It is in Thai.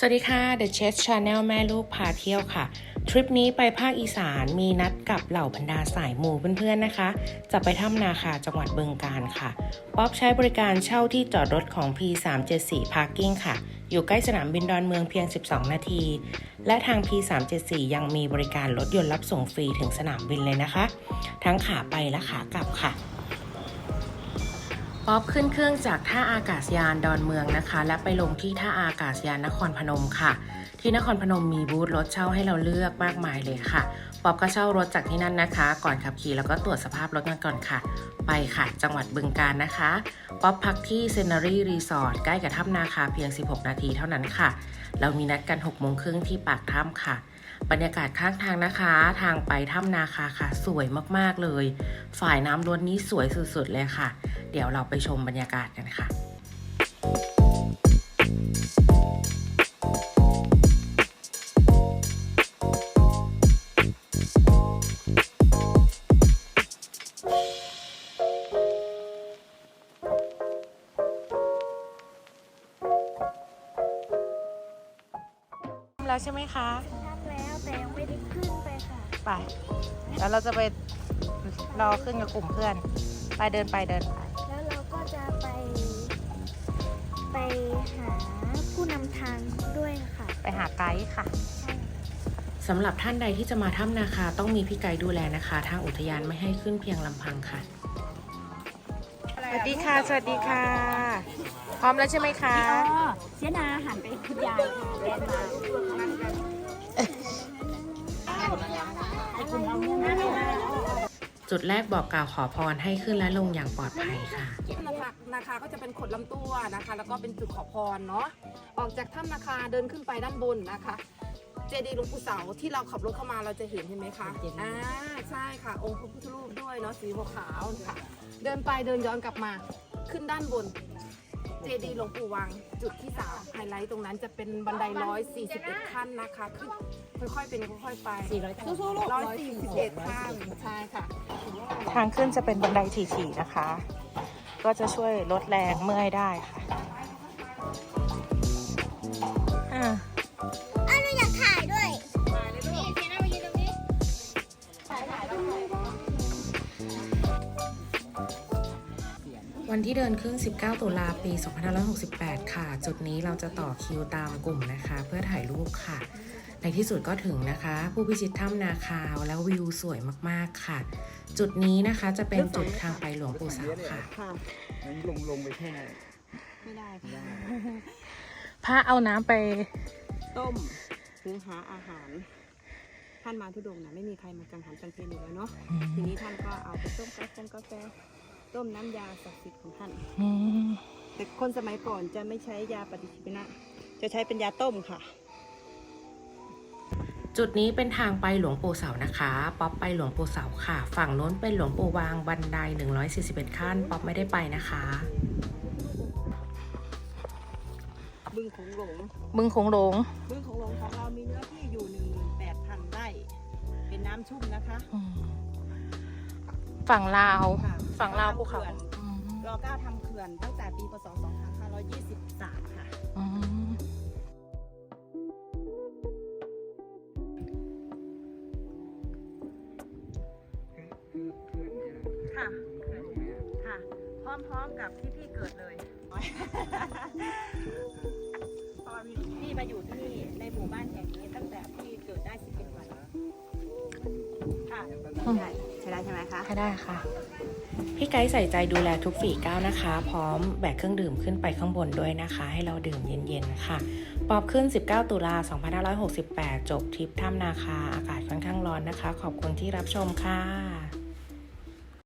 สวัสดีค่ะ The Chess Channel แม่ลูกพาเที่ยวค่ะ ทริปนี้ไปภาคอีสานมีนัดกับเหล่าบรรดาสายหมูเพื่อนๆนะคะ จะไปถ้ำนาคาจังหวัดบึงกาฬค่ะ ป๊อบใช้บริการเช่าที่จอดรถของ P374 Parking ค่ะ อยู่ใกล้สนามบินดอนเมืองเพียง 12 นาที และทาง P374 ยังมีบริการรถยนต์รับส่งฟรีถึงสนามบินเลยนะคะ ทั้งขาไปและขากลับค่ะ ป๊อบขึ้นเครื่องจากท่าอากาศยานดอนเมืองนะคะ และไปลงที่ท่าอากาศยานนครพนมค่ะ ที่นครพนมมีบูธรถเช่าให้เราเลือกมากมายเลยค่ะ ป๊อบก็เช่ารถจากที่นั่นนะคะ ก่อนขับขี่แล้วก็ตรวจสภาพรถกันก่อนค่ะ ไปค่ะ จังหวัดบึงกาฬนะคะ ป๊อบพักที่เซนารีรีสอร์ทใกล้กับถ้ำนาคาเพียง 16 นาทีเท่านั้นค่ะ เรามีนัดกัน6โมงครึ่งที่ปากถ้ำค่ะ บรรยากาศข้างทางนะคะ ทางไปถ้ำนาคาค่ะ สวยมากๆเลย ฝ่ายน้ำล้วนนี้สวยสุดๆเลยค่ะ เดี๋ยวเราไปชมบรรยากาศกันค่ะแล้วใช่ไหมคะ แล้วแต่ยังไม่ได้ขึ้นไปค่ะ ไป แล้วเราจะไปรอขึ้นกับกลุ่มเพื่อน ไปเดินไปเดินไป แล้วเราก็จะไป ไปหาผู้นำทางด้วยค่ะ ไปหาไกด์ค่ะสำหรับท่านใดที่จะมาถ้ำนาคาต้องมีพี่ไกด์ดูแลนะคะ ทางอุทยานไม่ให้ขึ้นเพียงลำพังค่ะ สวัสดีค่ะ สวัสดีค่ะ พร้อมแล้วใช่ไหมคะอ๋อเสียนาหันไปคุณยายค่ะแดนมา จุดแรกบอกกล่าวขอพรให้ขึ้นและลงอย่างปลอดภัยค่ะนาคานาคาก็จะเป็นขดลำตัวนะคะ แล้วก็เป็นจุดขอพรเนาะออกจากถ้ำนาคาเดินขึ้นไปด้านบนนะคะ เจดีย์หลวงปู่เสาที่เราขับรถเข้ามาเราจะเห็นเห็นไหมคะอ่าใช่ค่ะ องค์พระพุทธรูปด้วยเนาะสีขาวๆค่ะเดินไปเดินย้อนกลับมาขึ้นด้านบน เจดีย์หลวงปู่วังจุดที่สามไฮไลท์ตรงนั้นจะเป็นบันไดร้อยสี่สิบเอ็ดขั้นนะคะขึ้น ค่อยๆเป็นค่อยๆไปสี่ร้อยสู้ๆลูกร้อยสี่สิบเอ็ดขั้นใช่ค่ะ ทางขึ้นจะเป็นบันไดถี่ๆนะคะ ก็จะช่วยลดแรงเมื่อยได้ค่ะอ่าอ้าวหนูอยากถ่ายด้วยวันที่เดินขึ้น 19 ตุลาปี 2568 ค่ะ จุดนี้เราจะต่อคิวตามกลุ่มนะคะ เพื่อถ่ายรูปค่ะ ในที่สุดก็ถึงนะคะ ผู้พิชิตถ้ำนาคาวแล้ววิวสวยมากๆค่ะ จุดนี้นะคะจะเป็นจุดทางไปหลวงปู่สาวค่ะงั้นลงลงไปแค่ไหนไม่ได้ค่ะพระเอาน้ำไป ต้มหุงหาอาหาร ท่านมาทุดงค์นะไม่มีใครมาจังหันจังเพนอยู่แล้วเนาะทีนี้ท่านก็เอาไปต้มกาแฟกาแฟต้มน้ำยาศักดิ์สิทธิ์ของท่าน อืมแต่คนสมัยก่อนจะไม่ใช้ยาปฏิชีวนะ จะใช้เป็นยาต้มค่ะ จุดนี้เป็นทางไปหลวงปู่เสานะคะ ป๊อปไปหลวงปู่เสาค่ะ ฝั่งโน้นเป็นหลวงปู่วางบันได 141 ขั้น ป๊อปไม่ได้ไปนะคะ บึงโขงหลง บึงคงหลง บึงโขงหลงของเรามีเนื้อที่อยู่ 18,000ไร่ เป็นน้ำชุ่มนะคะ ฝั่งลาว ค่ะฝั่งลาวภูเขาขื่อนรอเก้าทำเขื่อนตั้งแต่ปีพศ2523 ค่ะ ค่ะ พร้อมๆกับที่พี่เกิดเลยเพราะว่าพี่มาอยู่ที่นี่ในหมู่บ้านแห่งนี้ตั้งแต่พี่เกิดได้11วันค่ะใช่ใช่ได้ใช่ไหมคะให้ได้ค่ะ พี่ไกด์ใส่ใจดูแลทุกฝีก้าวนะคะ พร้อมแบกเครื่องดื่มขึ้นไปข้างบนด้วยนะคะ ให้เราดื่มเย็นๆค่ะ ปอบขึ้น 19 ตุลา 2568 จบทริปถ้ำนาคา อากาศค่อนข้างร้อนนะคะ ขอบคุณที่รับชมค่ะ